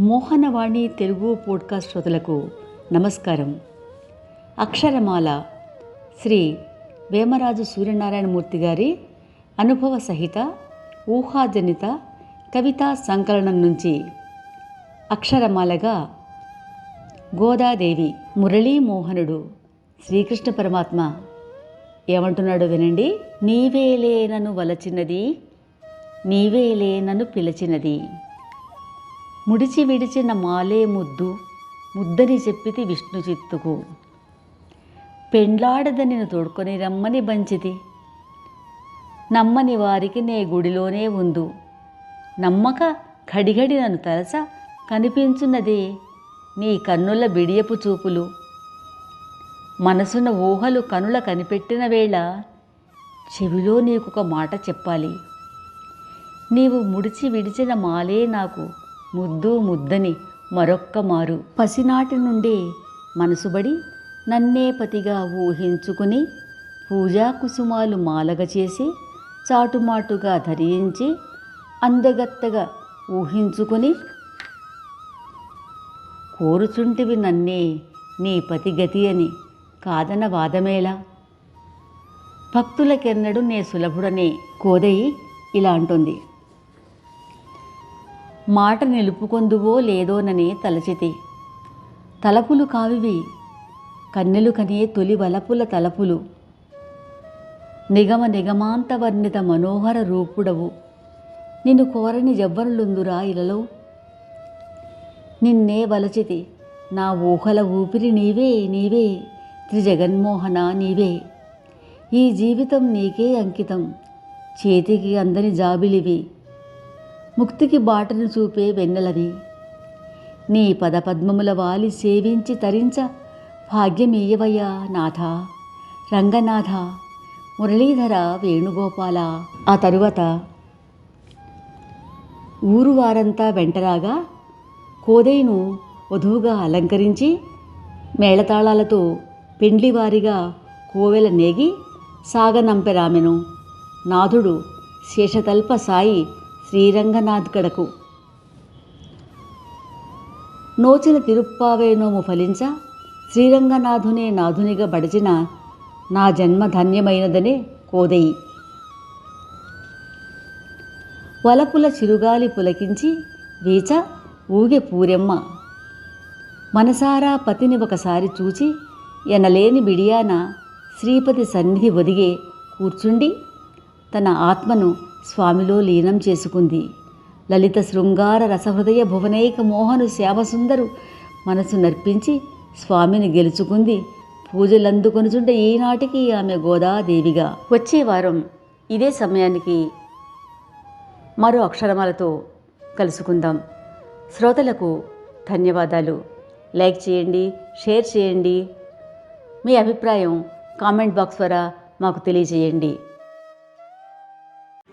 Mohanavani Telugu podcast శ్రోతలకు నమస్కారం. అక్షరమాల శ్రీ వేమరాజు సూర్యనారాయణమూర్తి గారి అనుభవ సహిత ఊహాజనిత కవితా సంకలనం నుంచి అక్షరమాలగా గోదాదేవి మురళీమోహనుడు శ్రీకృష్ణ పరమాత్మ ఏమంటున్నాడో వినండి. నీవేలే నన్ను వలచినది నీవేలే నన్ను పిలచినది ముడిచి విడిచిన మాలే ముద్దు ముద్దని చెప్పితి విష్ణు చిత్తుకు. పెండ్లాడదనిను తోడుకొని రమ్మని బంచితి. నమ్మని వారికి నే గుడిలోనే ఉందు. నమ్మక ఘడిఘడి నన్ను తలస కనిపించున్నదే నీ కన్నుల బిడియపు చూపులు. మనసున ఊహలు కనుల కనిపెట్టిన వేళ చెవిలో నీకొక మాట చెప్పాలి. నీవు ముడిచి విడిచిన మాలే నాకు ముద్దు ముద్దని మరొక్క మారు. పసినాటి నుండే మనసుబడి నన్నే పతిగా ఊహించుకుని పూజా కుసుమాలు మాలగ చేసి చాటుమాటుగా ధరించి అందగత్తగా ఊహించుకుని కోరుచుంటివి నన్నే నీ పతిగతి అని కాదన వాదమేలా? భక్తులకెన్నడు నే సులభుడనే కోదయి ఇలా అంటుంది. మాట నిలుపుకొందువో లేదోనని తలచితి. తలపులు కావివి కన్నెలు కనే తొలి వలపుల తలపులు. నిగమ నిగమాంత వర్ణిత మనోహర రూపుడవు. నిన్ను కోరని జవ్వరులుందురా ఇలలో. నిన్నే వలచితి నా ఊహల ఊపిరి నీవే నీవే త్రిజగన్మోహన నీవే. ఈ జీవితం నీకే అంకితం చేతికి అందని జాబిలివి. ముక్తికి బాటను చూపే వెన్నెలవి. నీ పదపద్మముల వాలి సేవించి తరించ భాగ్యమీయవయ్యా నాథ. రంగనాథ మురళీధర వేణుగోపాల. ఆ తరువాత ఊరు వారంతా వెంటరాగా కోదైను వధువుగా అలంకరించి మేళతాళాలతో పెండ్లివారిగా కోవెల నేగి సాగనంపెరామెను. నాథుడు శేషతల్ప సాయి శ్రీరంగనాథ్ కడకు నోచిన తిరుప్పావేనోము ఫలించ శ్రీరంగనాథునే నాథునిగా బడిచిన నా జన్మ ధన్యమైనదనే కోదయి వలపుల చిరుగాలి పులకించి వీచ ఊగె పూరెమ్మ. మనసారా పతిని ఒకసారి చూచి ఎనలేని బిడియాన శ్రీపతి సన్నిధి ఒదిగే కూర్చుండి తన ఆత్మను స్వామిలో లీనం చేసుకుంది. లలిత శృంగార రసహృదయ భువనైక మోహను శ్యామసుందరు మనసు నర్పించి స్వామిని గెలుచుకుంది. పూజలందుకొనుచుంటే ఈనాటికి ఆమె గోదాదేవిగా. వచ్చే వారం ఇదే సమయానికి మరో అక్షరమాలతో కలుసుకుందాం. శ్రోతలకు ధన్యవాదాలు. లైక్ చేయండి షేర్ చేయండి. మీ అభిప్రాయం కామెంట్ బాక్స్ ద్వారా మాకు తెలియజేయండి.